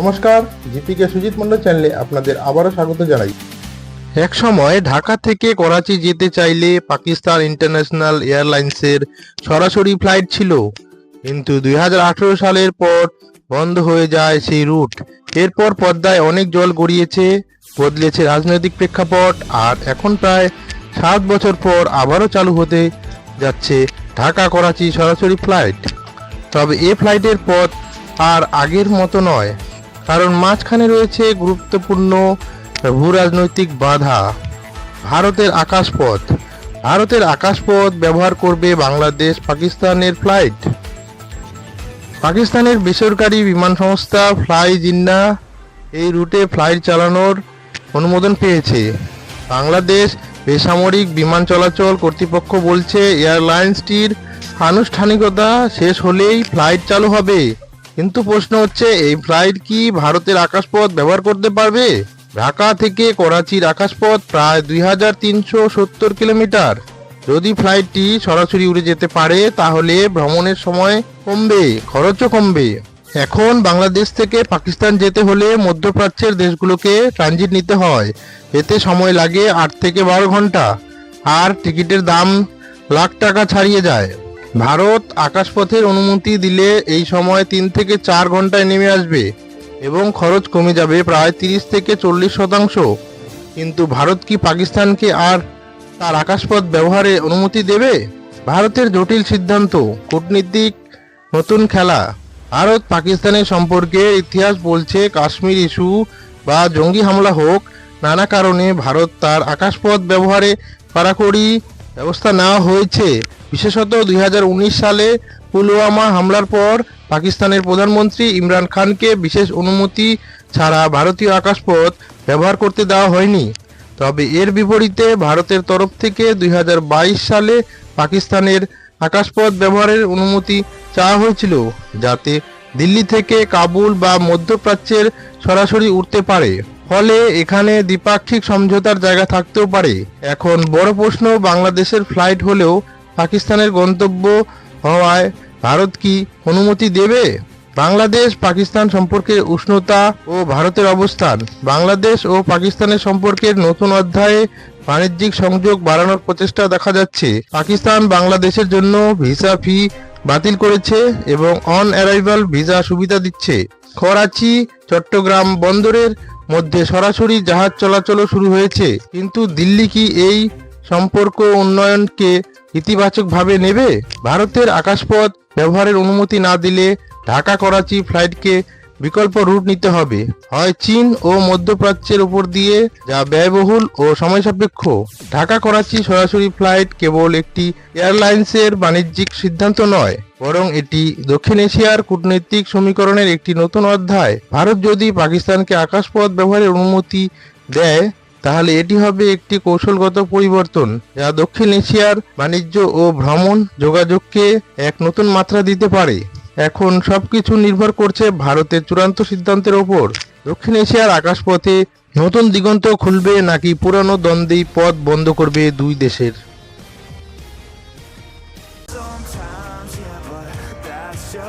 নমস্কার জিপিকে সুজিত মন্ডল চ্যানেলে আপনাদের আবারও স্বাগত জানাই। এক সময় ঢাকা থেকে করাচি যেতে চাইলে পাকিস্তান ইন্টারন্যাশনাল এয়ারলাইন্সের সরাসরি ফ্লাইট ছিল। কিন্তু দুই হাজার আঠেরো সালের পর বন্ধ হয়ে যায় সেই রুট। এরপর পদ্মায় অনেক জল গড়িয়েছে, বদলেছে রাজনৈতিক প্রেক্ষাপট আর এখন প্রায় সাত বছর পর আবারও চালু হতে যাচ্ছে ঢাকা করাচি সরাসরি ফ্লাইট। তবে এ ফ্লাইটের পথ আর আগের মতো নয়। কারণ মাঝখানে রয়েছে গুরুত্বপূর্ণ ভূ রাজনৈতিক বাধা, ভারতের আকাশপথ। ভারতের আকাশপথ ব্যবহার করবে বাংলাদেশ, পাকিস্তানের ফ্লাইট। পাকিস্তানের বেসরকারি বিমান সংস্থা ফ্লাই জিন্না এই রুটে ফ্লাইট চালানোর অনুমোদন পেয়েছে। বাংলাদেশ বেসামরিক বিমান চলাচল কর্তৃপক্ষ বলছে, এয়ারলাইন্সটির আনুষ্ঠানিকতা শেষ হলেই ফ্লাইট চালু হবে। কিন্তু প্রশ্ন হচ্ছে, এই ফ্লাইট কি ভারতের আকাশপথ ব্যবহার করতে পারবে? ঢাকা থেকে করাচির আকাশপথ প্রায় দুই হাজার তিনশো সত্তর কিলোমিটার। যদি ফ্লাইটটি সরাসরি উড়ে যেতে পারে, তাহলে ভ্রমণের সময় কমবে, খরচও কমবে। এখন বাংলাদেশ থেকে পাকিস্তান যেতে হলে মধ্যপ্রাচ্যের দেশগুলোকে ট্রানজিট নিতে হয়। এতে সময় লাগে আট থেকে বারো ঘণ্টা। আর টিকিটের দাম লাখ টাকা ছাড়িয়ে যায়। ভারত আকাশপথের অনুমতি দিলে এই সময় তিন থেকে চার ঘন্টায় নেমে আসবে এবং খরচ কমে যাবে প্রায় তিরিশ থেকে চল্লিশ শতাংশ। কিন্তু ভারত কি পাকিস্তানকে আর তার আকাশপথ ব্যবহারে অনুমতি দেবে? ভারতের জটিল সিদ্ধান্ত, কূটনীতিক নতুন খেলা। ভারত পাকিস্তানের সম্পর্কে ইতিহাস বলছে, কাশ্মীর ইস্যু বা জঙ্গি হামলা হোক, নানা কারণে ভারত তার আকাশপথ ব্যবহারে কড়াকড়ি ব্যবস্থা নেওয়া হয়েছে। বিশেষত দুই হাজার উনিশ সালে পুলওয়ামা হামলার পর পাকিস্তানের প্রধানমন্ত্রী ইমরান খানকে বিশেষ অনুমতি ছাড়া ভারতীয় আকাশপথ ব্যবহার করতে দেওয়া হয়নি। তবে এর বিপরীতে ভারতের তরফ থেকে দুই হাজার বাইশ সালে পাকিস্তানের আকাশপথ ব্যবহারের অনুমতি চাওয়া হয়েছিল, যাতে দিল্লি থেকে কাবুল বা মধ্যপ্রাচ্যের সরাসরি উঠতে পারে। ফলে এখানে দ্বিপাক্ষিক সমঝোতার জায়গা থাকতেও পারে। এখন বড় প্রশ্ন, বাংলাদেশের ফ্লাইট হলেও পাকিস্তানের গন্তব্য হওয়ায় ভারত কি অনুমতি দেবে? বাংলাদেশ, পাকিস্তান সম্পর্কের উষ্ণতা ও ভারতের অবস্থান। বাংলাদেশ ও পাকিস্তানের সম্পর্কের নতুন অধ্যায়ে বাণিজ্যিক সংযোগ বাড়ানোর প্রচেষ্টা দেখা যাচ্ছে। পাকিস্তান বাংলাদেশের জন্য ভিসা ফি বাতিল করেছে এবং অন অ্যারাইভাল ভিসা সুবিধা দিচ্ছে। করাচি, চট্টগ্রাম বন্দরের মধ্যে সরাসরি জাহাজ চলাচলও শুরু হয়েছে। কিন্তু দিল্লি কি এই সম্পর্ক উন্নয়নকে ইতিবাচকভাবে নেবে? ভারতের আকাশপথ ব্যবহারের অনুমতি না দিলে ঢাকা করাচি ফ্লাইটকে বিকল্প রুট নিতে হবে। হয় চীন ও মধ্যপ্রাচ্যের উপর দিয়ে, যা ব্যয়বহুল ও সময় সাপেক্ষ ঢাকা, করাচি সরাসরি ফ্লাইট কেবল একটি এয়ারলাইন্সের বাণিজ্যিক সিদ্ধান্ত নয়, বরং এটি দক্ষিণ এশিয়ার কূটনৈতিক সমীকরণের একটি নতুন অধ্যায়। ভারত যদি পাকিস্তানকে আকাশপথ ব্যবহারের অনুমতি দেয়, তাহলে এটি হবে একটি কৌশলগত পরিবর্তন, যা দক্ষিণ এশিয়ার বাণিজ্য ও ভ্রমণ যোগাযোগকে এক নতুন মাত্রা দিতে পারে। এখন সবকিছু নির্ভর করছে ভারতের চূড়ান্ত সিদ্ধান্তের ওপর দক্ষিণ এশিয়ার আকাশপথে নতুন দিগন্ত খুলবে নাকি পুরানো দ্বন্দ্বেই পথ বন্ধ করবে দুই দেশের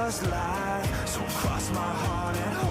just lie. So cross my heart and